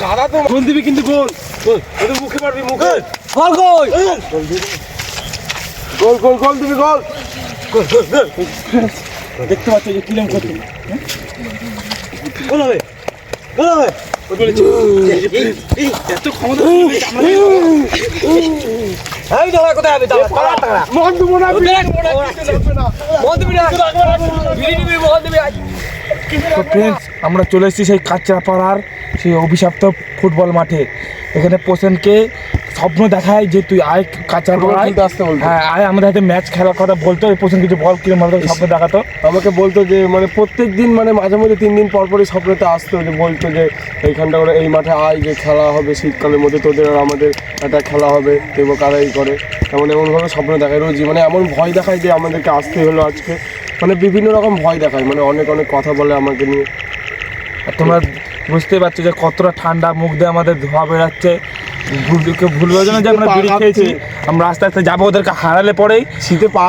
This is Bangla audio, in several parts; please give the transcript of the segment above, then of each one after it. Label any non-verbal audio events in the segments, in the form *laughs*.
কাদা তো গোল দিবি কিন্তু গোল ওদের মুখে মারবি মুখে বল কই গোল গোল গোল দিবি গোল দেখতে পাচ্ছ যে কিরম করতে গোল হবে গোল হবে এত ক্ষমতা দাঁড়া কোথায় হবে মন দেবো না দিবি না তো ফ্রেন্ডস আমরা চলে এসেছি সেই কাঁচরাপাড়ার সেই অভিশপ্ত ফুটবল মাঠে। এখানে পোষণকে স্বপ্ন দেখায় যে তুই আয় কাঁচরাপাড়ায়। খেলতে আসতে বলতো। হ্যাঁ আয় আমাদের হাতে ম্যাচ খেলার কথা বলতো এই পোষণ কিছু বল কিরম ভাবে স্বপ্ন দেখাতো। আমাকে বলতো যে মানে প্রত্যেক দিন মানে মাঝে মধ্যে তিন দিন পর পরই স্বপ্নতে আসতো যে বলতো যে এইখানটা করে এই মাঠে আয় যে খেলা হবে শীতকালের মধ্যে তোদের আর আমাদের একটা খেলা হবে দেখব কারা এই করে। এমন এমনভাবে স্বপ্ন দেখায়। রোজই মানে এমন ভয় দেখায় যে আমাদেরকে আসতে হলো আজকে। মানে বিভিন্ন রকম ভয় দেখায় মানে অনেক অনেক কথা বলে আমাকে নিয়ে। আর তোমরা বুঝতেই পারছ যে কতটা ঠান্ডা মুখ দিয়ে আমাদের ধোয়া কেউ যে আমরা বিড়ি খেয়েছি আমরা আস্তে আস্তে যাব ওদেরকে হারালে পরেই। শীতে পা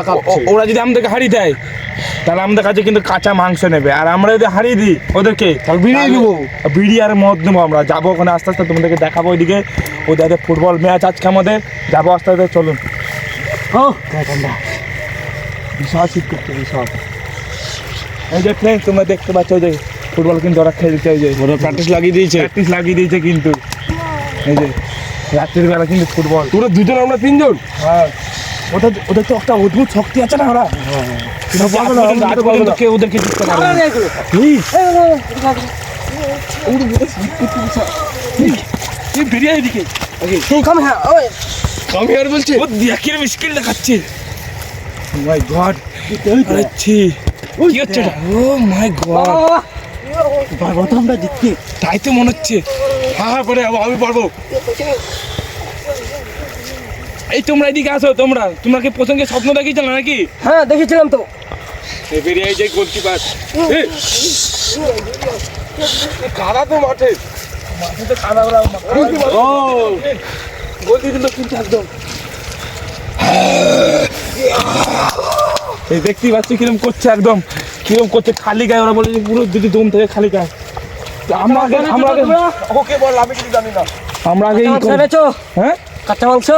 ওরা যদি আমাদেরকে হারিয়ে দেয় তাহলে আমাদের কাছে কিন্তু কাঁচা মাংস নেবে। আর আমরা যদি হারিয়ে দিই ওদেরকে তাহলে নেব। বিড়ি আর মদ নেব আমরা। যাব ওখানে আস্তে আস্তে তোমাদেরকে দেখাবো ওইদিকে। ওদের ফুটবল ম্যাচ আজকে আমাদের। যাব আস্তে আস্তে চলুন। ও ঠান্ডা। বিশাল শীত করছে বিশাল এই যে ফ্রেন্ড তোমরা দেখতে পাচ্ছ যে ফুটবল কিন্তু ওরা খেলছে ওই যে ওরা প্র্যাকটিস লাগিয়ে দিয়েছে প্র্যাকটিস লাগিয়ে দিয়েছে কিন্তু এই যে রাত্রির বেলা কিন্তু ফুটবল তোরা দুজন আমরা তিনজন হ্যাঁ ওদের ওদের তো একটা অদ্ভুত শক্তি আছে না ওরা। কেউ ওদেরকে জিততে পারবে বেরিয়ে এদিকে কাম হ্যাঁ আমি আর বলছি ও দেখি স্কিল দেখাচ্ছে মাই গড আরে কি হচ্ছে ও মাই গড পারব তো আমরা জিততে তাই তো মনে হচ্ছে। হ্যাঁ হ্যাঁ পরে আমি পারব। এই তোমরা এদিকে আসো তোমরা। তোমরা কি প্রসঙ্গে স্বপ্ন দেখিয়েছিল নাকি? হ্যাঁ দেখেছিলাম তো। বেরিয়ে এই যে গোলকিপার কাদা তো মাঠে? ও গোল দিয়ে দিল কিন্তু একদম। *laughs* এই দেখতেই পাচ্ছি কিরম করছে একদম কিরম করছে খালি গায়ে ওরা বলে পুরো যদি দম থেকে খালি গায়ে। আমরা আগে আমরা আগে ওকে বল আমি কিছু জানি না। আমরা আগে ই করব। ভেবেছো হ্যাঁ? কাঁচা মাংস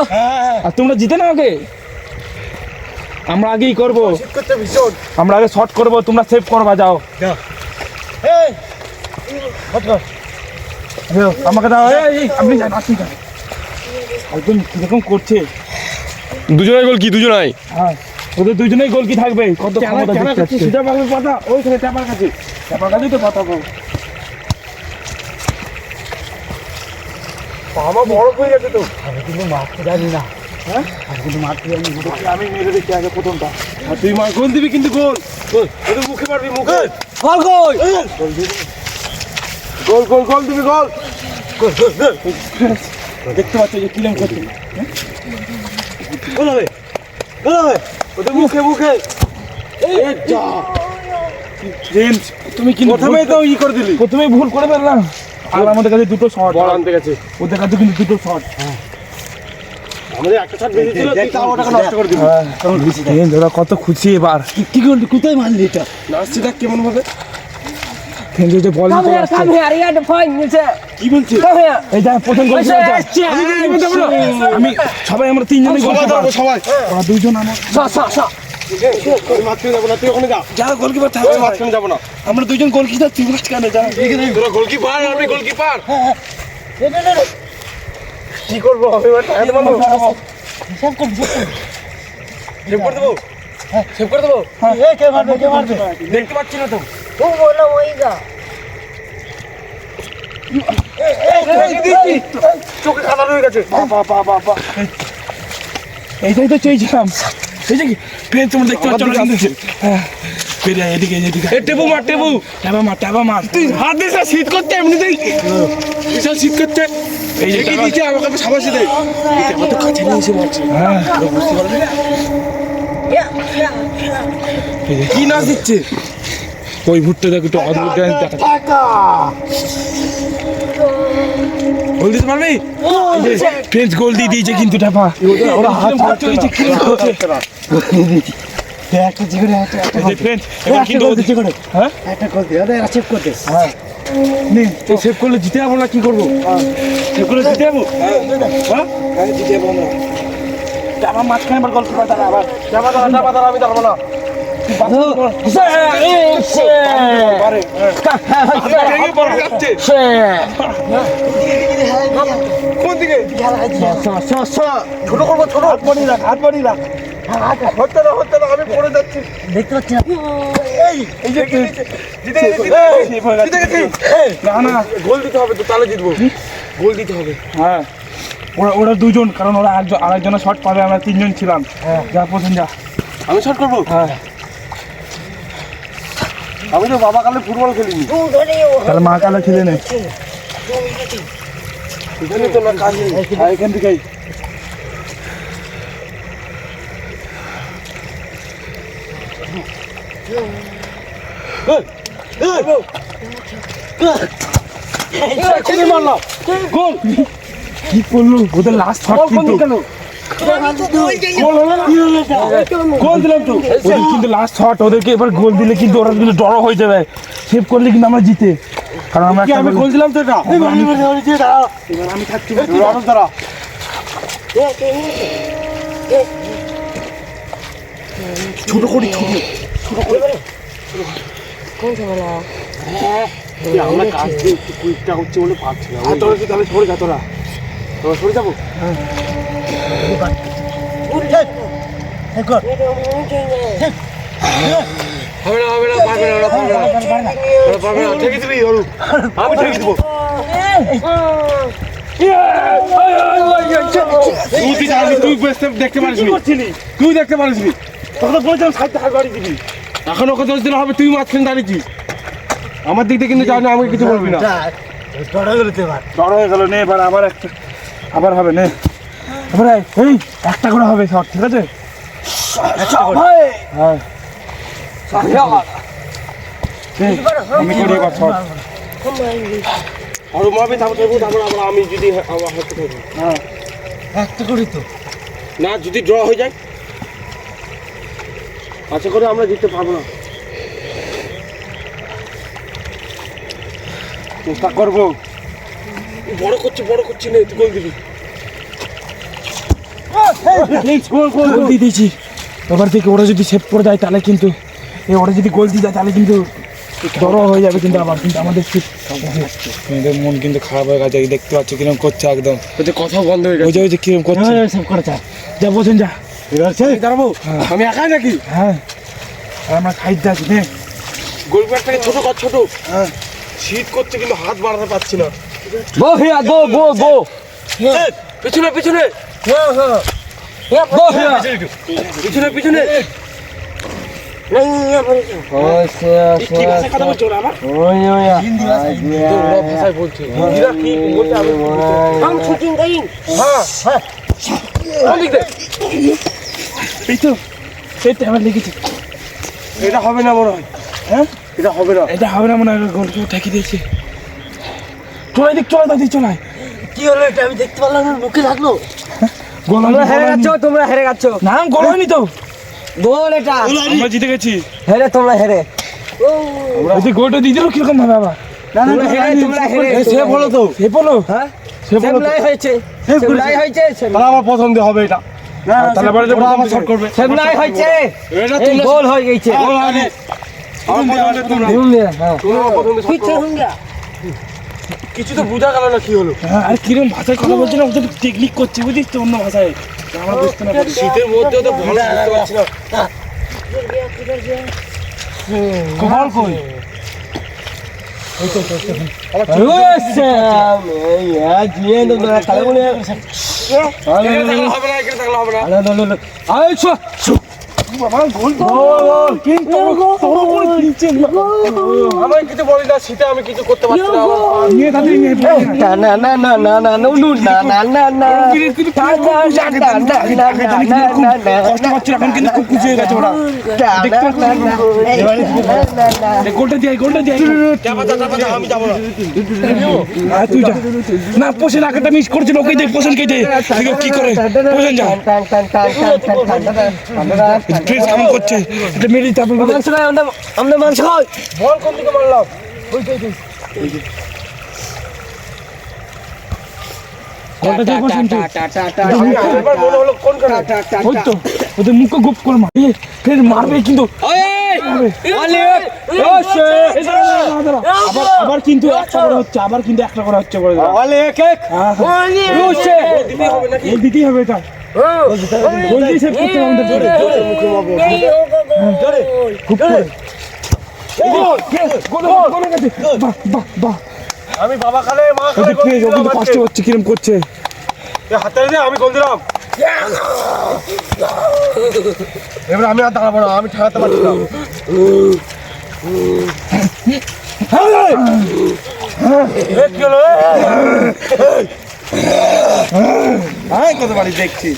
আর তোমরা জিতে না আগে। আমরা আগেই করব। আমরা আগে শর্ট করব তোমরা সেভ করবা যাও। আমাকে দাও। আপনি একদম কীরকম করছে। দুজনের গোল কি? দুজনাই? হ্যাঁ ওদের দুজনেই গোল কি থাকবে? কত ক্ষমতা দেখতে পাচ্ছি। সিধা পাবে পাতা ওইখানে চাপার কাছে। চাপার কাছেই তো কথা বল। আমার বড় হয়ে গেছে তো। আমি কিন্তু মারতে জানি না। হ্যাঁ? আমি কিন্তু মারতে জানি না। আমি মেরে দেখি আগে প্রথমটা। আর তুই মার গোল দিবি কিন্তু গোল। গোল। মুখে মারবি মুখে। বল কই গোল। গোল গোল দিবি গোল। দেখতে পাচ্ছ যে কিরম করছে। ওদের মুখে মুখে। ফ্রেন্ডস তুমি কিন্তু প্রথমেই তো ই করে দিলি। প্রথমেই ভুল করে ফেললাম। আর আমাদের কাছে দুটো শট বল আনতে গেছে ওদের কাছে কিন্তু দুটো শট আমাদের একটা শট বেশি ছিল তুই তাও ওটাকে নষ্ট করে দিবি ফ্রেন্ড ওরা কত খুশি এবার। কি করলি? কোথায় মারলি এটা? নাচছি দেখ কেমন ভাবে যে বল come here come here yeah the নিচে কি বলছিস এই যা প্রথম গোল আমি সবাই আমরা তিনজনই গোল সবাই। ওরা দুইজন আমার সা সা সা আমরা দুইজন গোলকিপার তুই মাঝখানে যা? তোরা গোলকিপার আমি গোলকিপার কি করব? আমি এবার টাকা দেবো। সব কর সব কর। সেভ করে দেবো? সেভ করে দেবো। এ কে মারবে কে মারবে? দেখতে পাচ্ছি না তো। চোখে রয়ে গেছে। বাবা বাবা বাবা এইটাই তো চেয়েছিলাম। এই যে কি ফের তোমরা দেখতে পাচ্ছ না? কিন্তু হ্যাঁ। ফেরে এদিকে এদিকে। এ টেবু মার টেবু। টাবা মার টাবা মার। তুই হাত দিস না, শীত করছে এমনিতেই। বিশাল শীত করছে এই যে কি দিচ্ছে? আমাকে সাবাসি দে কত কাছে নিয়ে এসে বলছে। হ্যাঁ। এই যে, কি নাচ দিচ্ছে? ওই ভুট্টা দেখো একটু অদ্ভুত ডান্স দেখা। গোল দিতে পারবি ফ্রেঞ্চ গোল দিয়ে দিয়েছে কিন্তু টাপা ওরা হাত এই যে কি একটা একটা ফ্রেঞ্চ এবার হ্যাঁ? একটা আরে সেভ হ্যাঁ। নে এই সেভ করলে জিতে যাব না কি করব? সেভ করলে জিতে যাব? হ্যাঁ জিতে যাব আমরা। আমার মাঝখানে আবার গল্প দাঁড়া আবার যাবা দাঁড়া দাঁড়া আমি দাঁড়াবো না। পারে কোন দিকে করব হাত হাত এই না না গোল দিতে হবে তো তাহলে গোল দিতে হবে হ্যাঁ ওরা ওরা দুজন কারণ ওরা একজন আরেকজনের শট পাবে আমরা তিনজন ছিলাম যা পছন্দ যা আমি শট করব? হ্যাঁ। আমি তো বাবা কালে ফুটবল খেলিনি তাহলে মা কালে খেলে নে এখানে হ্যাঁ কি করল ওদের লাস্ট শট কিন্তু গোল লাস্ট ওদেরকে এবার গোল দিলে কিন্তু ওরা কিন্তু ডর হয়ে যাবে সেভ করলে কিন্তু আমরা জিতে কারণ আমরা আমি গোল দিলাম তো এটা ছোট করি। আমরা কাজ দিয়ে একটু কুইকটা হচ্ছে বলে পারছি না তোরা কি তাহলে সরে যা তোরা তোরা সরে যাব হবে না হবে তুই তুই দেখতে পারিস তুই দেখতে বলছিলাম এখন ওকে দোষ দিলে হবে তুই মাঝখানে দাঁড়িয়েছিস আমার দিক থেকে কিন্তু জানি আমাকে কিছু বলবি না হয়ে এবার আবার আবার হবে নে এবার এই, একটা করে হবে শট ঠিক আছে? হ্যাঁ। আমি করি এবার শট আর মারবে তারপর থাকব তারপর আবার আমি যদি আবার হাতে থাকব হ্যাঁ। একটা করি তো। না যদি ড্র হয়ে যায়। আশা করে আমরা জিততে পারব না। চেষ্টা করব। বড় করছি বড় করছি না তুই দিবি। গোল দিয়ে দিয়েছি। এবার থেকে ওরা যদি সেভ করে যায় তাহলে কিন্তু এই ওরা যদি গোল দিয়ে যায় তাহলে কিন্তু বড় হয়ে যাবে কিন্তু আবার কিন্তু আমাদের ঠিক মেয়েদের মন কিন্তু খারাপ হয়ে গেছে দেখতে পাচ্ছ কীরকম করছে একদম। ওই যে কথা বন্ধ হয়ে ওই গেছে। যে ওই যে কীরকম করছে। সব করে চা যা বলছেন যা। আমি দাঁড়াবো। আমি একাই নাকি? হ্যাঁ। আর আমরা সাইড আছি নে। গোলকিপারটাকে ছোট কর ছোট। শীত করছে কিন্তু হাত বাড়াতে পারছি না। গো হিয়া গো গো গো পেছনে পেছনে। গো হিয়া। পিছনে পিছনে এটা হবে না মনে হয় হ্যাঁ এটা হবে না এটা হবে না মনে হয় গল্প থাকি দিয়েছে চলাই দিক চলাই দিক চলাই কি হলো এটা আমি দেখতে পারলাম না, মুখে লাগল তোমরা হেরে। গেছো তোমরা হেরে গেছো না গোল হয়নি তো। গোল এটা। আমরা জিতে গেছি। হেরে তোমরা হেরে। ওই যে গোলটা দিয়ে দিল কীরকম ভাবে আবার? তোমরা হেরে তোমরা হেরে। সেভ হলো তো। সে বলো। হ্যাঁ? সে বলো হয়েছে। সেমলাই হয়েছে তাহলে আমার দিয়ে হবে এটা। তাহলে ওরা প্রথম আবার দিকে- শট করবে। সেমলাই হয়েছে। এটা তোমরা গোল হয়ে গেছে। গোল হয়নি আমার প্রথম দিয়ে তোমরা। হ্যাঁ। তোমরা আমার কিছু তো বোঝা গেল না কি হলো। হ্যাঁ, আর কিরম ভাষায় কথা বলছে না ওদের টেকনিক করছে বুঝিস তো অন্য ভাষায়। আমরা বুঝতে না পারি শীতের মধ্যেও তো ভালো বুঝতে পারছি না। কমাল কই? থাকলে হবে না না হয়ে পোষণ আগেটা মিস করছিল ওকে দেখ পোষণ কেটে কি করে পোষণ যা কেমন করছে এটা মেরে দিতে হবে মাংস খাই আমরা আমরা মাংস খাই বল কোন দিকে মারলাম মনে ওই গুপ করে মারবে কিন্তু আবার কিন্তু একটা করে হচ্ছে আবার কিন্তু একটা করে হচ্ছে হ্যাঁ, হ্যাঁ। দিতেই হবে এটা গোল দিয়ে সেভ করতে আমাদের জোরে খুব করে গোল গোল গেছে বাহ বাহ বাহ আমি বাবা কালে মা ওই যে পেয়ে ও কিন্তু কষ্ট হচ্ছে কিরম করছে? হাতে দে আমি গোল দিলাম। এবার আমি আর দাঁড়াবো না আমি ঠেকাতে পারছি না। এ, কি হলো এ? হ্যাঁ কত বাড়ি দেখছি।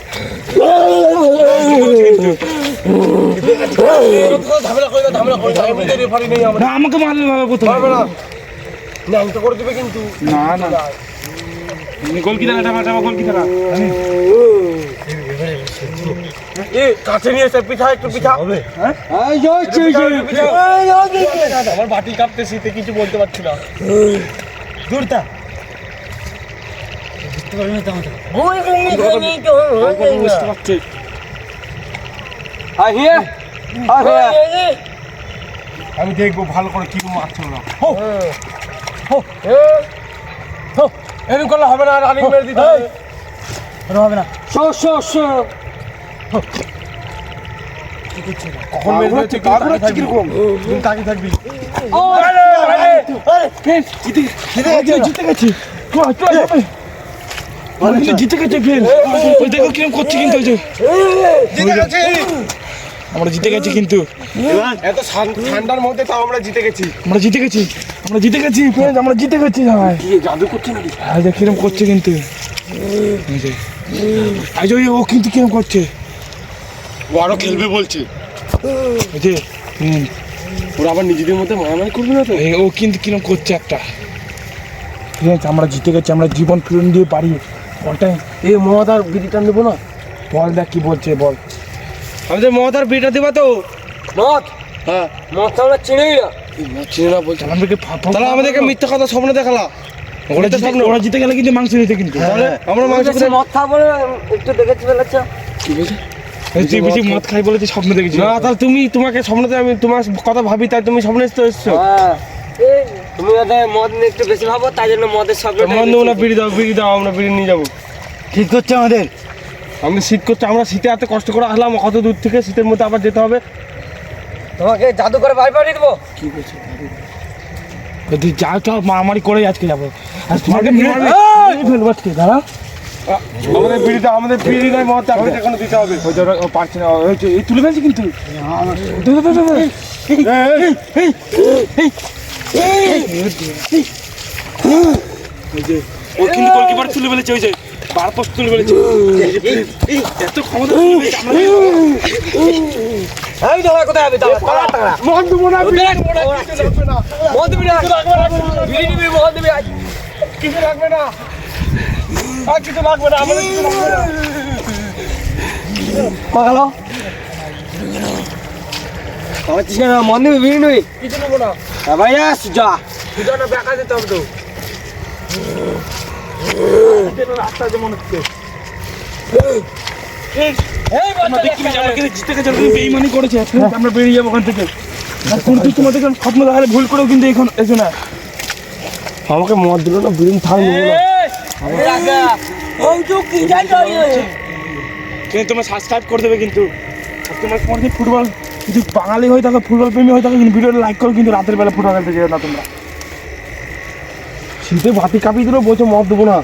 না আমাকে মারলে বাবা প্রথমে। না। করে দিবে কিন্তু। না না। দাঁড়া টাকা দাঁড়া কাছে নিয়ে এসে পিঠা একটু পিঠা। হবে। আমার বাটি কাঁপতে শীতে কিছু বলতে পারছি না। দূরটা আমি দেখব ভালো করে কি মারছো না হো হো এরকম করলে হবে না রানিং মেরে দিতে হবে হবে না কখন মেরে দিচ্ছে কি তাকিয়ে থাকবি তুমি তাকিয়ে থাকবি জিতে চল, চল, চল। আমরা কিন্তু জিতে গেছে ফের ওই দেখো কিরম করছে কিন্তু ওই যে। আমরা জিতে গেছি কিন্তু। এত ঠান্ডার মধ্যে তাও আমরা জিতে গেছি। আমরা জিতে গেছি। আমরা জিতে গেছি ফ্রেন্ড আমরা জিতে গেছি কি জাদু করছে নাকি? আর দেখ কিরম করছে কিন্তু। যে, ওই ও কিন্তু কিরম করছে। ও আরও খেলবে বলছে। এই যে ওরা আবার নিজেদের মধ্যে মারামারি করবে না তো? ও কিন্তু কিরম করছে একটা। আমরা জিতে গেছি আমরা জীবন ফিরন দিয়ে পারি বলটাই এই মহাদার বিড়িটা নেব না। বল দেখ কি বলছে বল। আমাদের মহাদার বিড়িটা দেবা তো। মদ হ্যাঁ। মদ তো আমরা চিনি না। চিনে না বলছে। আমাদেরকে তাহলে আমাদেরকে মিথ্যা কথা স্বপ্ন দেখালা। ওরা জিতে ওরা জিতে গেলে কিন্তু মাংস নিতে কিন্তু। তাহলে আমরা মাংস মদ খাওয়া বলে একটু দেখেছি এই তুই বেশি মদ খাই বলে তুই স্বপ্ন দেখেছিস না তাহলে তুমি তোমাকে স্বপ্নতে আমি তোমার কথা ভাবি তাই তুমি স্বপ্নে তো এসছো। হ্যাঁ। তুমি ওদের মদ নিয়ে একটু বেশি ভাবো তাই জন্য মদের শব্দ মন দেবো না বিড়ি দাও বিড়ি দাও আমরা বিড়ি নিয়ে যাব। ঠিক করছে আমাদের? আমরা শীত করছে আমরা শীতে এত কষ্ট করে আসলাম কত দূর থেকে শীতের মধ্যে আবার যেতে হবে? তোমাকে জাদু করে বাড়ি পাঠিয়ে দেবো? তুই যা চল মারামারি করে আজকে যাব। আর তোমাকে মেরে ফেলব আজকে দাঁড়া। আমাদের বিড়িটা আমাদের বিড়ি নয় মত আমাদের এখনও দিতে হবে। ওই ধরো ও পারছে না ওই তুলে ফেলছি কিন্তু। যে, ও কিন্তু গোলকিপার তুলে ফেলেছে ওই যে বার পোস্ট তুলে ফেলেছে। এত ক্ষমতা দাঁড়া কোথায় হবে দাঁড়া দাঁড়া দাঁড়া। মন দেবো না বিড়ি রাখব না, মদ দিবি বিড়ি নিবি দিবি কিছু লাগবে না। আর কিছু লাগবে না আমাদের কিছু লাগবে না। পাগলো? আমার চিন্তা না মদ নিবি বিড়ি নিবি? কিছু নেব না। ভাই আস যা দুজনে বেকা যেতে হবে তো রাস্তা যেমন হচ্ছে আমরা বেরিয়ে যাব ওখান থেকে। তোমাদের স্বপ্ন দেখালে ভুল করেও কিন্তু এখন এসো না আমাকে মদ দিল না বিড়ি থাক নেব না ওই তো কি যাই কিন্তু তোমরা সাবস্ক্রাইব করে দেবে কিন্তু। তোমরা কোনোদিন ফুটবল যদি বাঙালি হয়ে থাকো ফুটবল প্রেমী হয়ে থাকো, কিন্তু ভিডিওটা লাইক করো, কিন্তু রাতের বেলা ফুটবল খেলতে যেও না তোমরা। শীতে ভাতি কাঁপিয়ে দিলেও বলছো মদ দেবো না।